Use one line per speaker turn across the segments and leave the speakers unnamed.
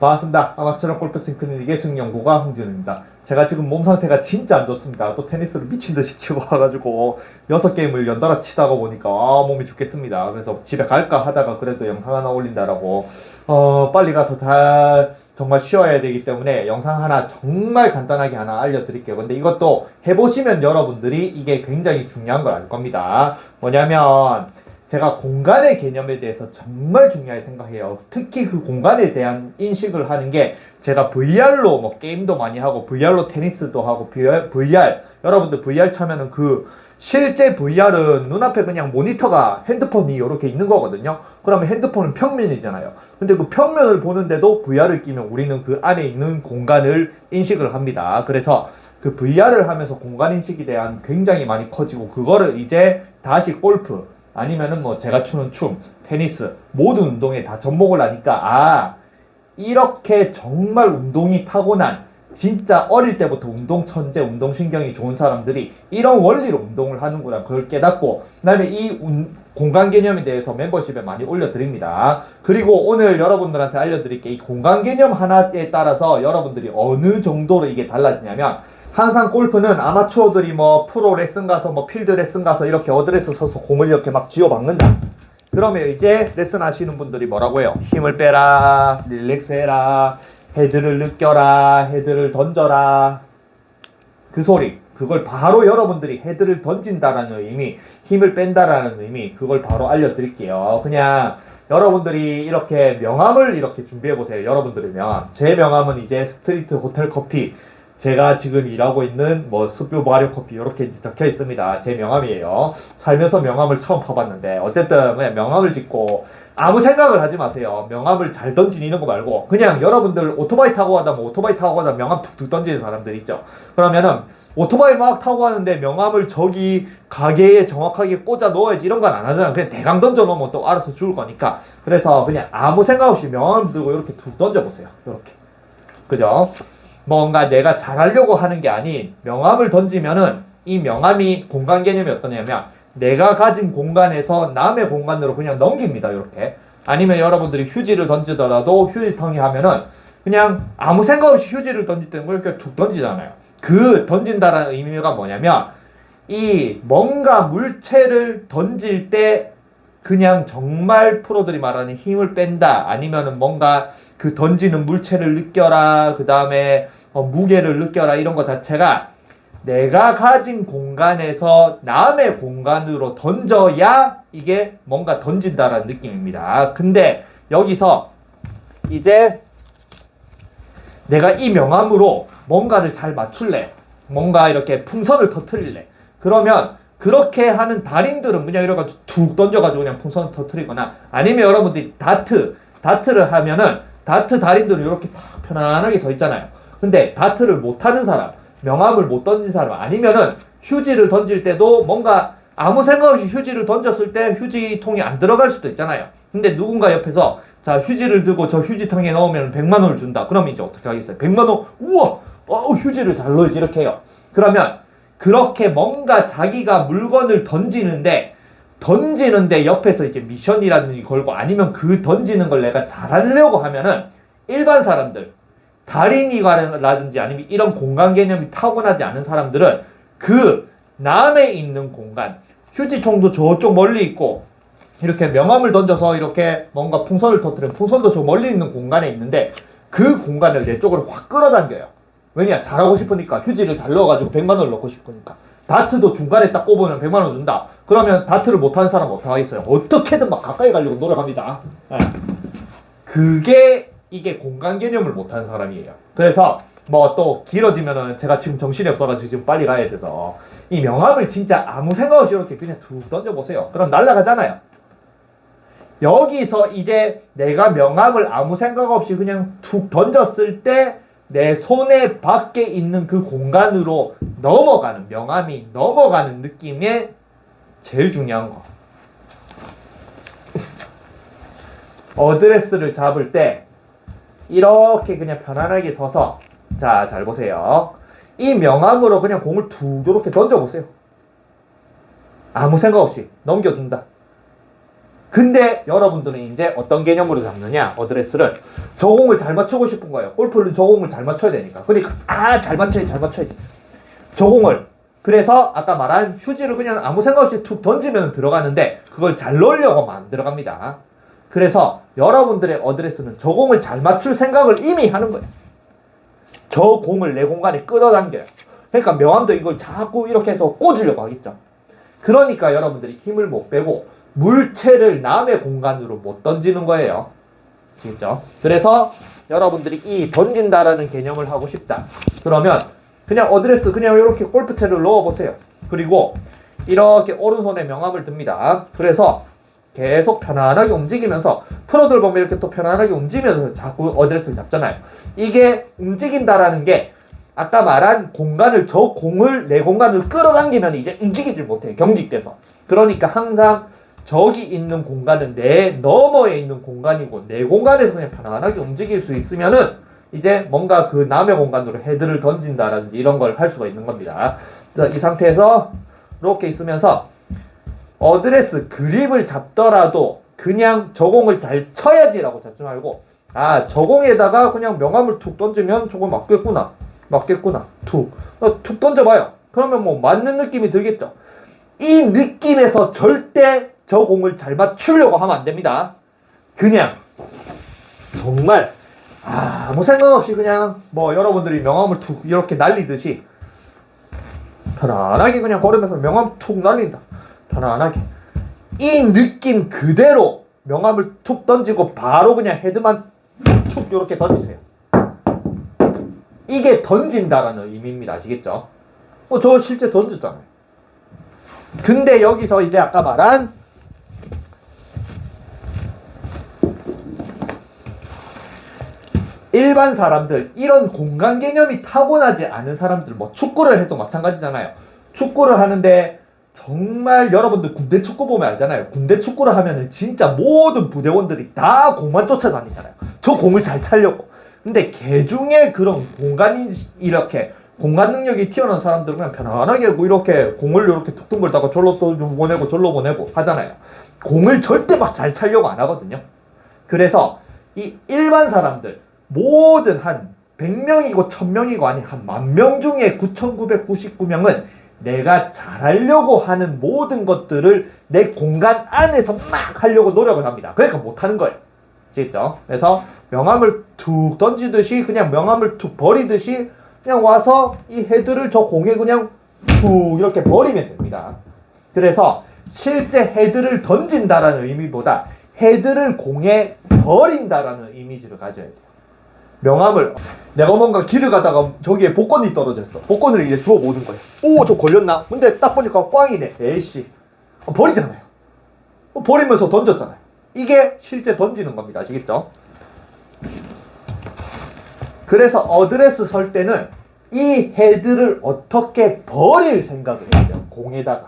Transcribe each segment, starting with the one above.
반갑습니다. 아마추어 골프 싱크는 이계승 연구가 홍진우입니다. 제가 지금 몸 상태가 진짜 안 좋습니다. 또 테니스를 미친 듯이 치고 와가지고 여섯 게임을 연달아 치다가 보니까 아 몸이 죽겠습니다. 그래서 집에 갈까 하다가 그래도 영상 하나 올린다라고 어 빨리 가서 잘 정말 쉬어야 되기 때문에 영상 하나 정말 간단하게 하나 알려드릴게요. 근데 이것도 해보시면 여러분들이 이게 굉장히 중요한 걸 알 겁니다. 뭐냐면 제가 공간의 개념에 대해서 정말 중요하게 생각해요. 특히 그 공간에 대한 인식을 하는 게 제가 VR로 뭐 게임도 많이 하고 VR로 테니스도 하고 VR, 여러분들 VR 차면은 그 실제 VR은 눈앞에 그냥 모니터가 핸드폰이 이렇게 있는 거거든요. 그러면 핸드폰은 평면이잖아요. 근데 그 평면을 보는데도 VR을 끼면 우리는 그 안에 있는 공간을 인식을 합니다. 그래서 그 VR을 하면서 공간 인식에 대한 굉장히 많이 커지고 그거를 이제 다시 골프 아니면은 뭐 제가 추는 춤, 테니스 모든 운동에 다 접목을 하니까 아 이렇게 정말 운동이 타고난 진짜 어릴 때부터 운동 천재, 운동 신경이 좋은 사람들이 이런 원리로 운동을 하는구나 그걸 깨닫고 그다음에 이 운- 공간 개념에 대해서 멤버십에 많이 올려드립니다. 그리고 오늘 여러분들한테 알려드릴 게 이 공간 개념 하나에 따라서 여러분들이 어느 정도로 이게 달라지냐면 항상 골프는 아마추어들이 뭐 프로 레슨 가서 뭐 필드 레슨 가서 이렇게 어드레스 서서 공을 이렇게 막 쥐어 박는다. 그러면 이제 레슨 하시는 분들이 뭐라고 해요? 힘을 빼라, 릴렉스 해라, 헤드를 느껴라, 헤드를 던져라. 그 소리. 그걸 바로 여러분들이 헤드를 던진다라는 의미, 힘을 뺀다라는 의미, 그걸 바로 알려드릴게요. 그냥 여러분들이 이렇게 명함을 이렇게 준비해 보세요. 여러분들이면 제 명함은 이제 스트리트 호텔 커피. 제가 지금 일하고 있는 뭐 숲뷰 마리오 커피 이렇게 적혀 있습니다. 제 명함이에요. 살면서 명함을 처음 파봤는데 어쨌든 그냥 명함을 짓고 아무 생각을 하지 마세요. 명함을 잘 던지는 거 말고 그냥 여러분들 오토바이 타고 가다 뭐 오토바이 타고 가다 명함 툭툭 던지는 사람들 있죠. 그러면은 오토바이 막 타고 가는데 명함을 저기 가게에 정확하게 꽂아 넣어야지 이런 건 안 하잖아. 그냥 대강 던져 놓으면 또 알아서 죽을 거니까. 그래서 그냥 아무 생각 없이 명함 들고 이렇게 툭 던져 보세요. 이렇게. 그죠? 뭔가 내가 잘하려고 하는 게 아닌 명함을 던지면은 이 명함이 공간 개념이 어떠냐면 내가 가진 공간에서 남의 공간으로 그냥 넘깁니다. 이렇게. 아니면 여러분들이 휴지를 던지더라도 휴지통이 하면은 그냥 아무 생각 없이 휴지를 던질 때는 이렇게 툭 던지잖아요. 그 던진다라는 의미가 뭐냐면 이 뭔가 물체를 던질 때 그냥 정말 프로들이 말하는 힘을 뺀다 아니면은 뭔가 그 던지는 물체를 느껴라 그 다음에 무게를 느껴라 이런 것 자체가 내가 가진 공간에서 남의 공간으로 던져야 이게 뭔가 던진다라는 느낌입니다. 근데 여기서 이제 내가 이 명함으로 뭔가를 잘 맞출래. 뭔가 이렇게 풍선을 터트릴래. 그러면 그렇게 하는 달인들은 그냥 이래가지고 툭 던져가지고 그냥 풍선 터트리거나 아니면 여러분들이 다트, 다트를 하면은 다트 달인들은 이렇게 딱 편안하게 서 있잖아요. 근데 다트를 못하는 사람, 명함을 못 던진 사람 아니면은 휴지를 던질 때도 뭔가 아무 생각 없이 휴지를 던졌을 때 휴지통이 안 들어갈 수도 있잖아요. 근데 누군가 옆에서 자 휴지를 들고 저 휴지통에 넣으면 100만 원을 준다. 그럼 이제 어떻게 하겠어요? 100만 원 우와 어, 휴지를 잘 넣어야지 이렇게 해요. 그러면 그렇게 뭔가 자기가 물건을 던지는데 던지는데 옆에서 이제 미션이라는 게 걸고 아니면 그 던지는 걸 내가 잘하려고 하면은 일반 사람들 달인이라든지 아니면 이런 공간 개념이 타고나지 않은 사람들은 그 남에 있는 공간 휴지통도 저쪽 멀리 있고 이렇게 명함을 던져서 이렇게 뭔가 풍선을 터뜨리면 풍선도 저 멀리 있는 공간에 있는데 그 공간을 내 쪽으로 확 끌어당겨요. 왜냐 잘하고 싶으니까 휴지를 잘 넣어가지고 100만 원을 넣고 싶으니까 다트도 중간에 딱 꼽으면 100만 원 준다. 그러면 다트를 못하는 사람은 어떻게 하겠어요? 어떻게든 막 가까이 가려고 노력합니다. 예. 그게 이게 공간 개념을 못하는 사람이에요. 그래서 뭐 또 길어지면은 제가 지금 정신이 없어가지고 지금 빨리 가야 돼서 이 명함을 진짜 아무 생각 없이 이렇게 그냥 툭 던져보세요. 그럼 날아가잖아요. 여기서 이제 내가 명함을 아무 생각 없이 그냥 툭 던졌을 때 내 손에 밖에 있는 그 공간으로 넘어가는 명함이 넘어가는 느낌에 제일 중요한 거. 어드레스를 잡을 때 이렇게 그냥 편안하게 서서 자, 잘 보세요. 이 명함으로 그냥 공을 툭 이렇게 던져보세요. 아무 생각 없이 넘겨준다. 근데 여러분들은 이제 어떤 개념으로 잡느냐? 어드레스를 저 공을 잘 맞추고 싶은 거예요. 골프는 저 공을 잘 맞춰야 되니까. 그러니까 아 잘 맞춰야지 잘 맞춰야지. 저 공을. 그래서 아까 말한 휴지를 그냥 아무 생각 없이 툭 던지면 들어가는데 그걸 잘 넣으려고 하면 안 들어갑니다. 그래서 여러분들의 어드레스는 저 공을 잘 맞출 생각을 이미 하는 거예요. 저 공을 내 공간에 끌어당겨요. 그러니까 명함도 이걸 자꾸 이렇게 해서 꽂으려고 하겠죠. 그러니까 여러분들이 힘을 못 빼고 물체를 남의 공간으로 못 던지는 거예요. 아시겠죠? 그래서 여러분들이 이 던진다라는 개념을 하고 싶다. 그러면 그냥 어드레스 그냥 이렇게 골프채를 넣어 보세요. 그리고 이렇게 오른손에 명함을 듭니다. 그래서 계속 편안하게 움직이면서 프로들 보면 이렇게 또 편안하게 움직이면서 자꾸 어드레스를 잡잖아요. 이게 움직인다라는 게 아까 말한 공간을 저 공을 내 공간을 끌어당기면 이제 움직이질 못해요. 경직돼서. 그러니까 항상 저기 있는 공간은 내 너머에 있는 공간이고 내 공간에서 그냥 편안하게 움직일 수 있으면은 이제 뭔가 그 남의 공간으로 헤드를 던진다라든지 이런 걸 할 수가 있는 겁니다. 자, 이 상태에서 이렇게 있으면서 어드레스 그립을 잡더라도 그냥 저 공을 잘 쳐야지라고 잡지 말고 아, 저 공에다가 그냥 명함을 툭 던지면 저거 맞겠구나. 맞겠구나. 툭. 어, 툭 던져봐요. 그러면 뭐 맞는 느낌이 들겠죠. 이 느낌에서 절대 저 공을 잘 맞추려고 하면 안 됩니다. 그냥 정말 아무 생각 없이 그냥 뭐 여러분들이 명함을 툭 이렇게 날리듯이 편안하게 그냥 걸으면서 명함 툭 날린다. 편안하게. 이 느낌 그대로 명함을 툭 던지고 바로 그냥 헤드만 툭 이렇게 던지세요. 이게 던진다라는 의미입니다. 아시겠죠? 어, 저 실제 던졌잖아요. 근데 여기서 이제 아까 말한 일반 사람들 이런 공간 개념이 타고나지 않은 사람들 뭐 축구를 해도 마찬가지잖아요. 축구를 하는데 정말 여러분들 군대 축구 보면 알잖아요. 군대 축구를 하면은 진짜 모든 부대원들이 다 공만 쫓아다니잖아요. 저 공을 잘 차려고. 근데 개 중에 그런 공간이 이렇게 공간 능력이 튀어나온 사람들은 편안하게 뭐 이렇게 공을 이렇게 툭툭 걸다가 절로 또 보내고 절로 보내고 하잖아요. 공을 절대 막 잘 차려고 안 하거든요. 그래서 이 일반 사람들 모든 한 100명이고 1000명이고 아니 한 만 명 중에 9999명은 내가 잘하려고 하는 모든 것들을 내 공간 안에서 막 하려고 노력을 합니다. 그러니까 못하는 거예요. 아시겠죠? 그래서 명함을 툭 던지듯이 그냥 명함을 툭 버리듯이 그냥 와서 이 헤드를 저 공에 그냥 툭 이렇게 버리면 됩니다. 그래서 실제 헤드를 던진다라는 의미보다 헤드를 공에 버린다라는 이미지를 가져야 돼요. 명함을 내가 뭔가 길을 가다가 저기에 복권이 떨어졌어. 복권을 이제 주워 모는 거예요. 오, 저 걸렸나? 근데 딱 보니까 꽝이네. 에이씨. 어, 버리잖아요. 어, 버리면서 던졌잖아요. 이게 실제 던지는 겁니다. 아시겠죠? 그래서 어드레스 설 때는 이 헤드를 어떻게 버릴 생각을 해야 돼요. 공에다가.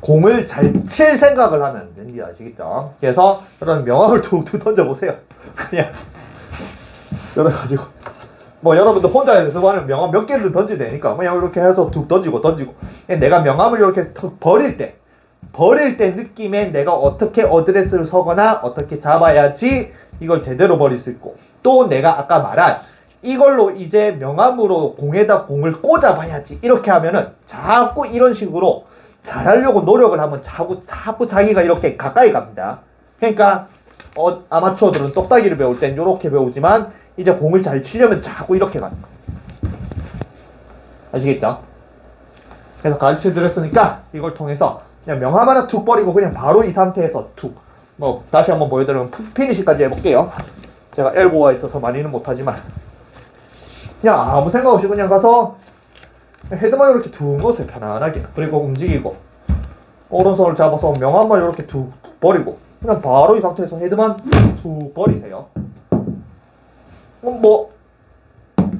공을 잘 칠 생각을 하면 안 됩니다. 아시겠죠? 그래서 여러분 명함을 툭툭 던져보세요. 그냥 열어가지고. 뭐 여러분들 혼자 연습하는 명함 몇 개를 던지도 되니까. 그냥 이렇게 해서 툭 던지고 던지고. 내가 명함을 이렇게 툭 버릴 때 버릴 때 느낌에 내가 어떻게 어드레스를 서거나 어떻게 잡아야지 이걸 제대로 버릴 수 있고. 또 내가 아까 말한 이걸로 이제 명함으로 공에다 공을 꽂아봐야지. 이렇게 하면은 자꾸 이런 식으로 잘하려고 노력을 하면 자꾸 자꾸 자기가 이렇게 가까이 갑니다. 그러니까 어, 아마추어들은 똑딱이를 배울 땐 이렇게 배우지만 이제 공을 잘 치려면 자꾸 이렇게 가는 거예요. 아시겠죠? 그래서 가르쳐 드렸으니까 이걸 통해서 그냥 명함 하나 툭 버리고 그냥 바로 이 상태에서 툭. 뭐 다시 한번 보여드리면 푸- 피니시까지 해볼게요. 제가 엘보가 있어서 많이는 못하지만 그냥 아무 생각 없이 그냥 가서 헤드만 이렇게 툭 넣으세요 편안하게 그리고 움직이고 오른손을 잡아서 명함만 이렇게 툭 버리고 그냥 바로 이 상태에서 헤드만 툭 버리세요 뭐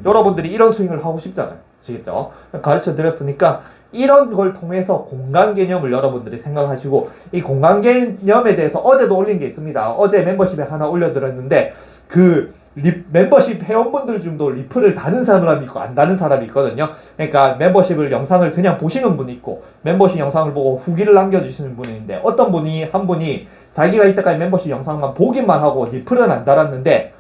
여러분들이 이런 스윙을 하고 싶잖아요 아시겠죠? 가르쳐 드렸으니까 이런 걸 통해서 공간 개념을 여러분들이 생각하시고 이 공간 개념에 대해서 어제도 올린 게 있습니다 어제 멤버십에 하나 올려드렸는데 그 리- 멤버십 회원분들 중도 리플을 다는 사람이 있고 안 다는 사람이 있거든요. 그러니까 멤버십을 영상을 그냥 보시는 분이 있고 멤버십 영상을 보고 후기를 남겨주시는 분이 있는데 어떤 분이 한 분이 자기가 이때까지 멤버십 영상만 보기만 하고 리플은 안 달았는데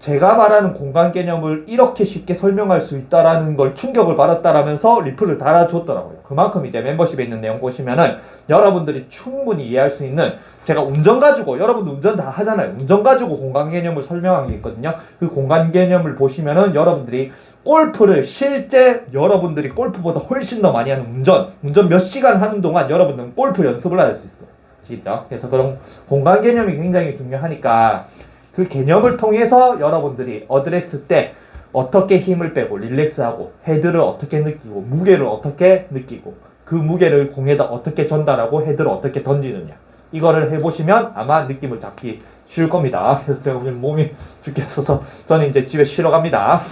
제가 말하는 공간 개념을 이렇게 쉽게 설명할 수 있다라는 걸 충격을 받았다라면서 리플을 달아줬더라고요. 그만큼 이제 멤버십에 있는 내용 보시면은 여러분들이 충분히 이해할 수 있는 제가 운전 가지고 여러분도 운전 다 하잖아요. 운전 가지고 공간 개념을 설명한 게 있거든요. 그 공간 개념을 보시면은 여러분들이 골프를 실제 여러분들이 골프보다 훨씬 더 많이 하는 운전, 운전 몇 시간 하는 동안 여러분들은 골프 연습을 할 수 있어요. 아시겠죠? 그래서 그런 공간 개념이 굉장히 중요하니까 그 개념을 통해서 여러분들이 어드레스 때 어떻게 힘을 빼고 릴렉스하고 헤드를 어떻게 느끼고 무게를 어떻게 느끼고 그 무게를 공에다 어떻게 전달하고 헤드를 어떻게 던지느냐 이거를 해보시면 아마 느낌을 잡기 쉬울 겁니다. 그래서 제가 오늘 몸이 죽겠어서 저는 이제 집에 쉬러 갑니다.